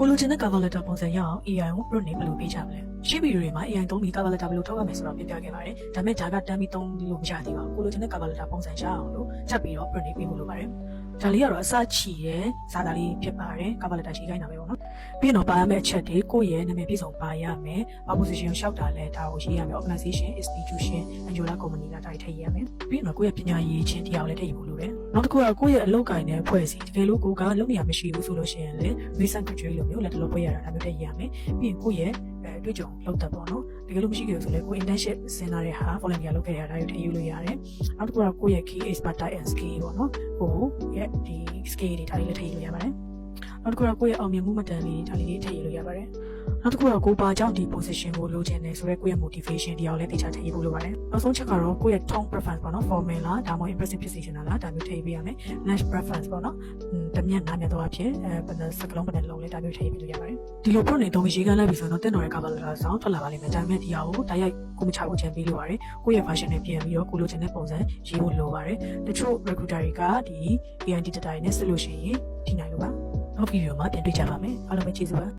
ကိုလိုချင်တဲ့ cover letter ပုံစံရအောင် AI ကို print နေဘယ်လိုပေးကြမလဲရှင်းဗီဒီယိုတွေမှာ AI သုံးပြီး cover letter ဘယ်လိုထုတ်ရမလဲဆိုတော့ပြပြခဲ့ပါတယ်ဒါပေမဲ့ဒါကတန်းပြီးသုံးလို့မရသေးပါဘူးကိုလိုချင်တဲ့ cover letter ပုံစံရအောင်လို့ချက်ပြီးတော့ print နေပေးဖို့လိုပါတယ်ဒါလေးကတော့အစချီရဲ့စာသားလေးဖြစ်ပါတယ် cover letter ရေးခိုင်းတာပဲပေါ့နော်ပြီးတော့ပါရမယ့်အချက်တွေကိုယ့်ရဲ့နာမည်ပြည့်စုံပါရမယ် opposition ကိုရှောက်တာလဲဒါကိုရေးရမယ် organization institution Angola company ကဒါတွေထည့်ရေးရမယ်ပြီးတော့ကိုယ့်ရဲ့ပညာရေးချင်းတရားကိုလည်းထည့်ရေးဖို့လိုတယ်နောက်တစ်ခုကကိုယ့်ရဲ့အလုပ်ကိုင်တဲ့အဖွဲ့အစည်းတကယ်လို့ကိုကလုပ်နေရမရှိဘူးဆိုလို့ရှိရင်လည်း recent graduate လို့မျိုးလက်တလို့ပွဲရတာဒါမျိုးထည့်ရေးရမယ်ပြီးရင်ကိုယ့်ရဲ့အဲအတွေ့အကြုံလောက်သက်ပေါ့နော်တကယ်လို့မရှိခဲ့ဘူးဆိုလည်းကိုယ် internship ဆင်လာတဲ့ဟာ volunteer လုပ်ခဲ့ရတာဒါတွေထည့်ရေးလို့ရတယ်နောက်တစ်ခုကကိုယ့်ရဲ့ key expertise and skill ပေါ့နော်ကိုယ့်ရဲ့ဒီ skill တွေဒါတွေလည်းထည့်ရေးလို့ရပါတယ်နောက်တစ်ခုကကိုယ့်ရဲ့အောင်မြင်မှုမှတ်တမ်းလေးဒါလေးတွေထည့်ရေးလို့ရပါတယ် နောက်တစ်ခုကကိုပါကြောင့်ဒီ position ကိုလိုချင်တယ်ဆိုတော့ကိုယ့်ရဲ့ motivation တရားကိုလည်းသိချထည့်ဖို့လိုပါတယ်။နောက်ဆုံးချက်ကတော့ကိုယ့်ရဲ့ tone preference ပေါ့နော် formal လားဒါမှမဟုတ် impressive ဖြစ်စေချင်တာလားဒါမျိုးထည့်ပေးရမယ်။ lash preference ပေါ့နော်။တမျက်နှာမျက်တော့အဖြစ်အဲဘယ်နှစကလုံးဘယ်နှလုံးလဲဒါမျိုးထည့်ပေးလို့ရပါတယ်။ဒီလို pro နေတော့ရေးကမ်းလိုက်ပြီဆိုတော့တင်တော်ရဲ့ cover letter ဆောင်ထွက်လာပါလိမ့်မယ်။ဒါပေမဲ့ဒီဟာကိုတိုက်ရိုက်ကိုမချဖို့ချင်ပေးလို့ပါတယ်။ကိုယ့်ရဲ့ version နဲ့ပြင်ပြီးတော့ကိုလိုချင်တဲ့ပုံစံရေးဖို့လိုပါတယ်။တချို့ recruiter တွေကဒီ AND data တွေနဲ့ဆက်လို့ရှိရင်ဒီနိုင်လို့ပါ။နောက်ဗီဒီယိုမှာပြန်တွေ့ကြပါမယ်။အားလုံးပဲကျေးဇူးပါ။